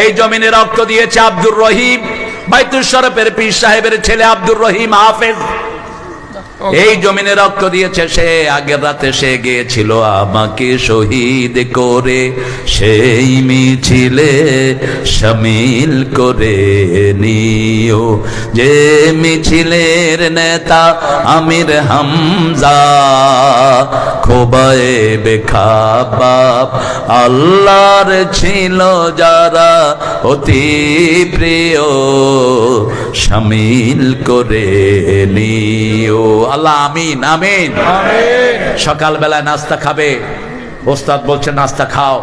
এই জমিনে রক্ত দিয়েছে আব্দুর রহিম। বাইতুল শরফের পীর সাহেবের ছেলে আব্দুর রহিম হাফেজ। এই জমিনে রক্ত দিয়েছে, সে আগের রাতে সে গিয়েছিল আমাকে শহীদ করে, সেই মিছিলে সামিল করে নিও। যে মিছিলের নেতা আমির হামজা, খোবায়ে বেখাবাব, আল্লাহর ছিল যারা অতি প্রিয়। সামিল করে নিও। আল্লাহ আমিন আমিন। সকালবেলায় নাস্তা খাবে। ওস্তাদ বলছে নাস্তা খাও।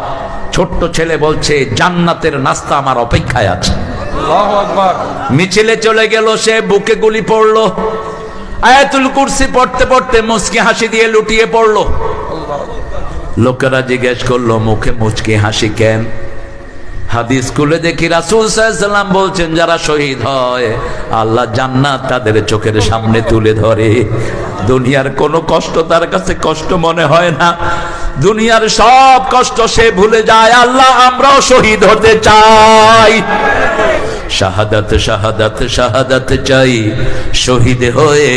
ছোট্ট ছেলে বলছে জান্নাতের নাস্তা আমার অপেক্ষায় আছে। মিছিলে চলে গেল সে বুকে গুলি পড়ল। আয়াতুল কুরসি পড়তে পড়তে মুচকি হাসি দিয়ে লুটিয়ে পড়ল। লোকেরা জিজ্ঞেস করল মুখে মুচকি হাসি কেন? হাদিস স্কুলে দেখি রাসুল সাল্লাম বলছেন, যারা শহীদ হয়, আল্লাহ জান্নাত তাদের চোখের সামনে তুলে ধরে। দুনিয়ার কোনো কষ্ট তার কাছে কষ্ট মনে হয় না। দুনিয়ার সব কষ্ট সে ভুলে যায়, আল্লাহ আমরাও শহীদ হতে চাই। শাহাদাত শাহাদাত শাহাদাত চাই। শহীদ হয়ে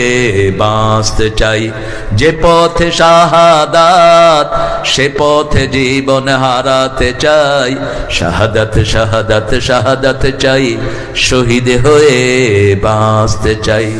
বাঁচতে চাই। যে পথে শাহাদাত, সে পথে জীবন হারাতে চাই। শাহাদাত শাহাদাত শাহাদাত চাই। শহীদ হয়ে বাঁচতে চাই।